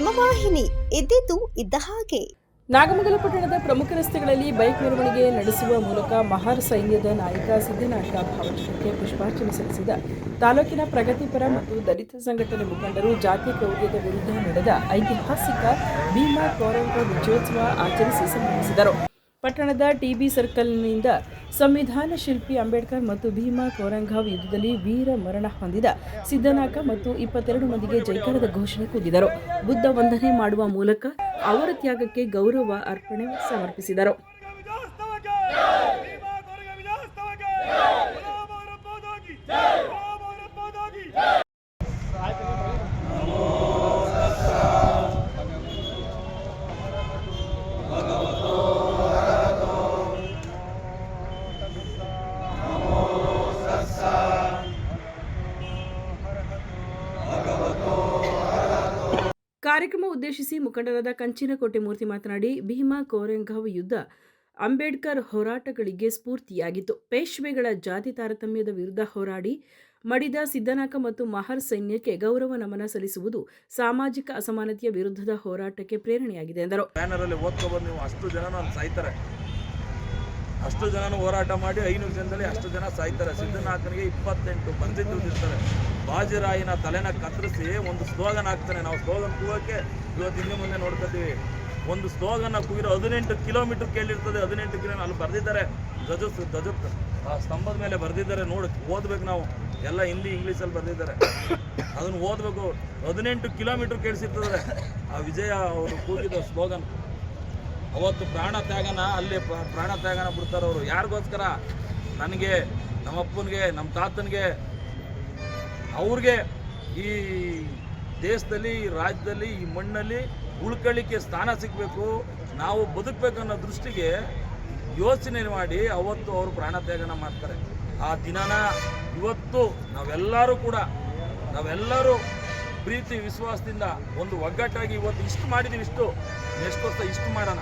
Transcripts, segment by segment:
ಹಿಮವಾಹಿನಿ ಎದ್ದಿದ್ದು ಇದ್ದ ಹಾಗೆ. ನಾಗಮಂಗಲ ಪಟ್ಟಣದ ಪ್ರಮುಖ ರಸ್ತೆಗಳಲ್ಲಿ ಬೈಕ್ ಮೆರವಣಿಗೆ ನಡೆಸುವ ಮೂಲಕ ಮಹಾರ್ ಸೈನ್ಯದ ನಾಯಕ ಸಿದ್ದನಾಯಕ ಭಾವಚಿತ್ರಕ್ಕೆ ಪುಷ್ಪಾರ್ಚನೆ ಸಲ್ಲಿಸಿದ ತಾಲೂಕಿನ ಪ್ರಗತಿಪರ ಮತ್ತು ದಲಿತ ಸಂಘಟನೆ ಮುಖಂಡರು ಜಾತಿ ಕ್ರೌರ್ಯದ ವಿರುದ್ಧ ನಡೆದ ಐತಿಹಾಸಿಕ ಭೀಮಾ ಕೋರಂಗ ವಿಜಯೋತ್ಸವ ಆಚರಿಸಿ ಸಂಭ್ರಮಿಸಿದರು ಪಟ್ಟಣದ ಟಿಬಿ ಸರ್ಕಲ್ನಿಂದ ಸಂವಿಧಾನ ಶಿಲ್ಪಿ ಅಂಬೇಡ್ಕರ್ ಮತ್ತು ಭೀಮಾ ಕೋರಂಗಾವ್ ಯುದ್ಧದಲ್ಲಿ ವೀರ ಮರಣ ಹೊಂದಿದ ಸಿದ್ದನಾಕ ಮತ್ತು ಇಪ್ಪತ್ತೆರಡು ಮಂದಿಗೆ ಜೈಕಾರದ ಘೋಷಣೆ ಕೂಗಿದರು. ಬುದ್ಧ ವಂದನೆ ಮಾಡುವ ಮೂಲಕ ಅವರ ತ್ಯಾಗಕ್ಕೆ ಗೌರವ ಅರ್ಪಣೆ ಸಮರ್ಪಿಸಿದರು. ಕಾರ್ಯಕ್ರಮ ಉದ್ದೇಶಿಸಿ ಮುಖಂಡರಾದ ಕಂಚಿನಕೋಟೆ ಮೂರ್ತಿ ಮಾತನಾಡಿ, ಭೀಮಾ ಕೋರೆಂಗಾವ್ ಯುದ್ಧ ಅಂಬೇಡ್ಕರ್ ಹೋರಾಟಗಳಿಗೆ ಸ್ಫೂರ್ತಿಯಾಗಿತ್ತು. ಪೇಶ್ವೆಗಳ ಜಾತಿ ತಾರತಮ್ಯದ ವಿರುದ್ಧ ಹೋರಾಡಿ, ಮಡಿದ ಸಿದ್ದನಾಕ ಮತ್ತು ಮಹರ್ ಸೈನ್ಯಕ್ಕೆ ಗೌರವ ನಮನ ಸಲ್ಲಿಸುವುದು ಸಾಮಾಜಿಕ ಅಸಮಾನತೆಯ ವಿರುದ್ಧದ ಹೋರಾಟಕ್ಕೆ ಪ್ರೇರಣೆಯಾಗಿದೆ ಎಂದರು. ಅಷ್ಟು ಜನನು ಹೋರಾಟ ಮಾಡಿ ಐನೂರು ಜನದಲ್ಲಿ ಅಷ್ಟು ಜನ ಸಾಯ್ತಾರೆ. ಸಿದ್ದನಾಥನಿಗೆ ಇಪ್ಪತ್ತೆಂಟು ಬಂದಿದ್ದು ಇರ್ತಾರೆ ಬಾಜಿರಾಯಿನ ತಲೆನ ಕತ್ತರಿಸಿ ಒಂದು ಸ್ಲೋಗನ್ ಹಾಕ್ತಾನೆ. ನಾವು ಸ್ಲೋಗನ್ ಕೂಗಕ್ಕೆ ಇವತ್ತು ಹಿಂದೆ ಮುಂದೆ ನೋಡ್ಕೊತೀವಿ. ಒಂದು ಸ್ಲೋಗನ್ ಕೂಗಿರೋ ಹದಿನೆಂಟು ಕಿಲೋಮೀಟರ್ ಕೇಳಿರ್ತದೆ. ಹದಿನೆಂಟು ಕಿಲೋ ಅಲ್ಲಿ ಬರೆದಿದ್ದಾರೆ. ಧ್ವಜ ಆ ಸ್ತಂಭದ ಮೇಲೆ ಬರೆದಿದ್ದಾರೆ. ನೋಡಿ, ಓದ್ಬೇಕು ನಾವು. ಎಲ್ಲ ಹಿಂದಿ ಇಂಗ್ಲೀಷಲ್ಲಿ ಬರೆದಿದ್ದಾರೆ. ಅದನ್ನು ಓದಬೇಕು. ಹದಿನೆಂಟು ಕಿಲೋಮೀಟರ್ ಕೇಳಿಸಿರ್ತದೆ. ಆ ವಿಜಯ ಅವರು ಕೂಗಿದ ಸ್ಲೋಗನ್. ಅವತ್ತು ಪ್ರಾಣ ತ್ಯಾಗನ, ಅಲ್ಲಿ ಪ್ರಾಣ ತ್ಯಾಗನ ಬಿಡ್ತಾರೆ ಅವರು. ಯಾರಿಗೋಸ್ಕರ? ನನಗೆ, ನಮ್ಮಪ್ಪನಿಗೆ ನಮ್ಮ ತಾತನಿಗೆ. ಅವ್ರಿಗೆ ಈ ದೇಶದಲ್ಲಿ, ಈ ರಾಜ್ಯದಲ್ಲಿ, ಈ ಮಣ್ಣಲ್ಲಿ ಉಳ್ಕೊಳ್ಳಿಕ್ಕೆ ಸ್ಥಾನ ಸಿಗಬೇಕು. ನಾವು ಬದುಕಬೇಕು ಅನ್ನೋ ದೃಷ್ಟಿಗೆ ಯೋಚನೆ ಮಾಡಿ ಅವತ್ತು ಅವರು ಪ್ರಾಣ ತ್ಯಾಗನ ಮಾಡ್ತಾರೆ. ಆ ದಿನನ ಇವತ್ತು ನಾವೆಲ್ಲರೂ ಕೂಡ, ನಾವೆಲ್ಲರೂ ಪ್ರೀತಿ, ವಿಶ್ವಾಸದಿಂದ ಒಂದು ಒಗ್ಗಟ್ಟಾಗಿ ಇವತ್ತು ಇಷ್ಟು ಮಾಡಿದ್ದೀವಿ ಇಷ್ಟು. ನೆಕ್ಸ್ಟ್ ವರ್ಷ ಇಷ್ಟು ಮಾಡೋಣ.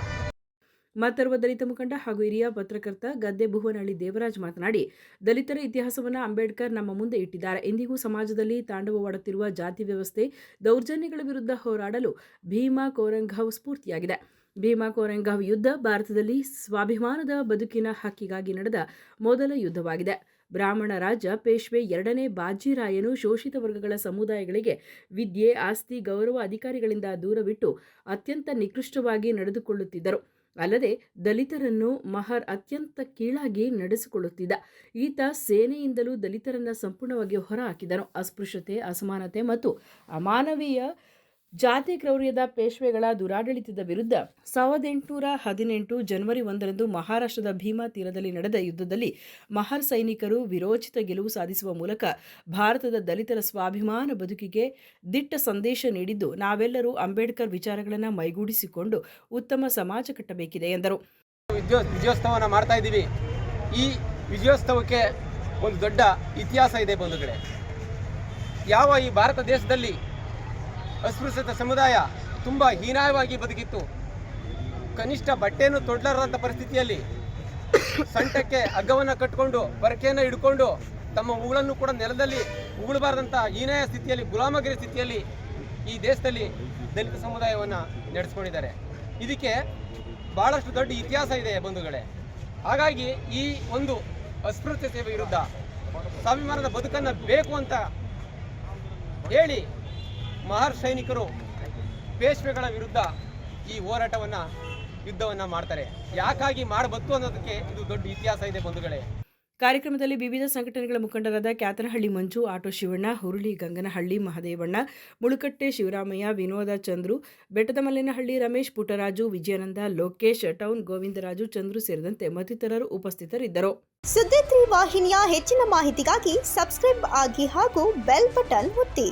ಮತ್ತರ್ವ ದಲಿತ ಮುಖಂಡ ಹಾಗೂ ಹಿರಿಯ ಪತ್ರಕರ್ತ ಗದ್ದೆ ಭುವನಹಳ್ಳಿ ದೇವರಾಜ್ ಮಾತನಾಡಿ, ದಲಿತರ ಇತಿಹಾಸವನ್ನು ಅಂಬೇಡ್ಕರ್ ನಮ್ಮ ಮುಂದೆ ಇಟ್ಟಿದ್ದಾರೆ. ಇಂದಿಗೂ ಸಮಾಜದಲ್ಲಿ ತಾಂಡವವಾಡುತ್ತಿರುವ ಜಾತಿ ವ್ಯವಸ್ಥೆ ದೌರ್ಜನ್ಯಗಳ ವಿರುದ್ಧ ಹೋರಾಡಲು ಭೀಮಾ ಕೋರಂಗಾವ್ ಸ್ಫೂರ್ತಿಯಾಗಿದೆ. ಭೀಮಾ ಕೋರಂಗಾವ್ ಯುದ್ಧ ಭಾರತದಲ್ಲಿ ಸ್ವಾಭಿಮಾನದ ಬದುಕಿನ ಹಕ್ಕಿಗಾಗಿ ನಡೆದ ಮೊದಲ ಯುದ್ಧವಾಗಿದೆ. ಬ್ರಾಹ್ಮಣ ರಾಜ ಪೇಶ್ವೆ ಎರಡನೇ ಬಾಜಿರಾಯನು ಶೋಷಿತ ವರ್ಗಗಳ ಸಮುದಾಯಗಳಿಗೆ ವಿದ್ಯೆ, ಆಸ್ತಿ, ಗೌರವ ಅಧಿಕಾರಿಗಳಿಂದ ದೂರವಿಟ್ಟು ಅತ್ಯಂತ ನಿಕೃಷ್ಟವಾಗಿ ನಡೆದುಕೊಳ್ಳುತ್ತಿದ್ದರು. ಅಲ್ಲದೆ ದಲಿತರನ್ನು ಮಹರ್ ಅತ್ಯಂತ ಕೀಳಾಗಿ ನಡೆಸಿಕೊಳ್ಳುತ್ತಿದ್ದ. ಈತ ಸೇನೆಯಿಂದಲೂ ದಲಿತರನ್ನು ಸಂಪೂರ್ಣವಾಗಿ ಹೊರಹಾಕಿದನು ಅಸ್ಪೃಶ್ಯತೆ, ಅಸಮಾನತೆ ಮತ್ತು ಅಮಾನವೀಯ ಜಾತಿ ಕ್ರೌರ್ಯದ ಪೇಶ್ವೆಗಳ ದುರಾಡಳಿತದ ವಿರುದ್ಧ ಸಾವಿರದ ಎಂಟುನೂರ ಹದಿನೆಂಟು ಜನವರಿ ಒಂದರಂದು ಮಹಾರಾಷ್ಟ್ರದ ಭೀಮಾ ತೀರದಲ್ಲಿ ನಡೆದ ಯುದ್ಧದಲ್ಲಿ ಮಹರ್ ಸೈನಿಕರು ವಿರೋಚಿತ ಗೆಲುವು ಸಾಧಿಸುವ ಮೂಲಕ ಭಾರತದ ದಲಿತರ ಸ್ವಾಭಿಮಾನ ಬದುಕಿಗೆ ದಿಟ್ಟ ಸಂದೇಶ ನೀಡಿದ್ದು, ನಾವೆಲ್ಲರೂ ಅಂಬೇಡ್ಕರ್ ವಿಚಾರಗಳನ್ನು ಮೈಗೂಡಿಸಿಕೊಂಡು ಉತ್ತಮ ಸಮಾಜ ಕಟ್ಟಬೇಕಿದೆ ಎಂದರು. ಮಾಡ್ತಾ ಇದ್ದೀವಿ. ಈ ವಿಜಯೋತ್ಸವಕ್ಕೆ ಒಂದು ದೊಡ್ಡ ಇತಿಹಾಸ ಇದೆ ಬಂಧುಗಳೇ. ಯಾವ ಈ ಭಾರತ ದೇಶದಲ್ಲಿ ಅಸ್ಪೃಶ್ಯತ ಸಮುದಾಯ ತುಂಬ ಹೀನಾಯವಾಗಿ ಬದುಕಿತ್ತು. ಕನಿಷ್ಠ ಬಟ್ಟೆಯನ್ನು ತೊಡಲಾರದಂಥ ಪರಿಸ್ಥಿತಿಯಲ್ಲಿ ಸಂಟಕ್ಕೆ ಹಗ್ಗವನ್ನು ಕಟ್ಟಿಕೊಂಡು ಬರಕೆಯನ್ನು ಹಿಡ್ಕೊಂಡು, ತಮ್ಮ ಉಗುಳನ್ನು ಕೂಡ ನೆಲದಲ್ಲಿ ಉಗುಳಬಾರದಂಥ ಹೀನಾಯ ಸ್ಥಿತಿಯಲ್ಲಿ, ಗುಲಾಮಗಿರಿ ಸ್ಥಿತಿಯಲ್ಲಿ ಈ ದೇಶದಲ್ಲಿ ದಲಿತ ಸಮುದಾಯವನ್ನು ನಡೆಸ್ಕೊಂಡಿದ್ದಾರೆ. ಇದಕ್ಕೆ ಭಾಳಷ್ಟು ದೊಡ್ಡ ಇತಿಹಾಸ ಇದೆ ಬಂಧುಗಳೇ. ಹಾಗಾಗಿ ಈ ಒಂದು ಅಸ್ಪೃಶ್ಯತೆ ವಿರುದ್ಧ ಸ್ವಾಭಿಮಾನದ ಬದುಕನ್ನು ಬೇಕು ಅಂತ ಹೇಳಿ ಮಹರ್ ಸೈನಿಕರು ಪೇಶ್ವೆಗಳ ವಿರುದ್ಧ ಈ ಹೋರಾಟವನ್ನು ಯುದ್ಧವನ್ನು ಮಾಡ್ತಾರೆ. ಯಾಕಾಗಿ ಮಾಡಬತ್ತು ಅನ್ನೋದಕ್ಕೆ ಇದು ದೊಡ್ಡ ಇತಿಹಾಸ ಇದೆ ಬಂಧುಗಳೇ. ಕಾರ್ಯಕ್ರಮದಲ್ಲಿ ವಿವಿಧ ಸಂಘಟನೆಗಳ ಮುಖಂಡರಾದ ಕ್ಯಾತನಹಳ್ಳಿ ಮಂಜು ಆಟೋ ಶಿವಣ್ಣ ಹುರುಳಿ ಗಂಗನಹಳ್ಳಿ ಮಹದೇವಣ್ಣ ಮುಳುಕಟ್ಟೆ ಶಿವರಾಮಯ್ಯ ವಿನೋದ ಚಂದ್ರು ಬೆಟ್ಟದಮಲ್ಲೇನಹಳ್ಳಿ ರಮೇಶ್ ಪುಟ್ಟರಾಜು ವಿಜಯಾನಂದ ಲೋಕೇಶ್ ಟೌನ್ ಗೋವಿಂದರಾಜು ಚಂದ್ರು ಸೇರಿದಂತೆ ಮತ್ತಿತರರು ಉಪಸ್ಥಿತರಿದ್ದರು. ಸುದ್ದಿ ತ್ರೀ ವಾಹಿನಿಯ ಹೆಚ್ಚಿನ ಮಾಹಿತಿಗಾಗಿ ಸಬ್ಸ್ಕ್ರೈಬ್ ಆಗಿ ಹಾಗೂ ಬೆಲ್ ಬಟನ್ ಒತ್ತಿ.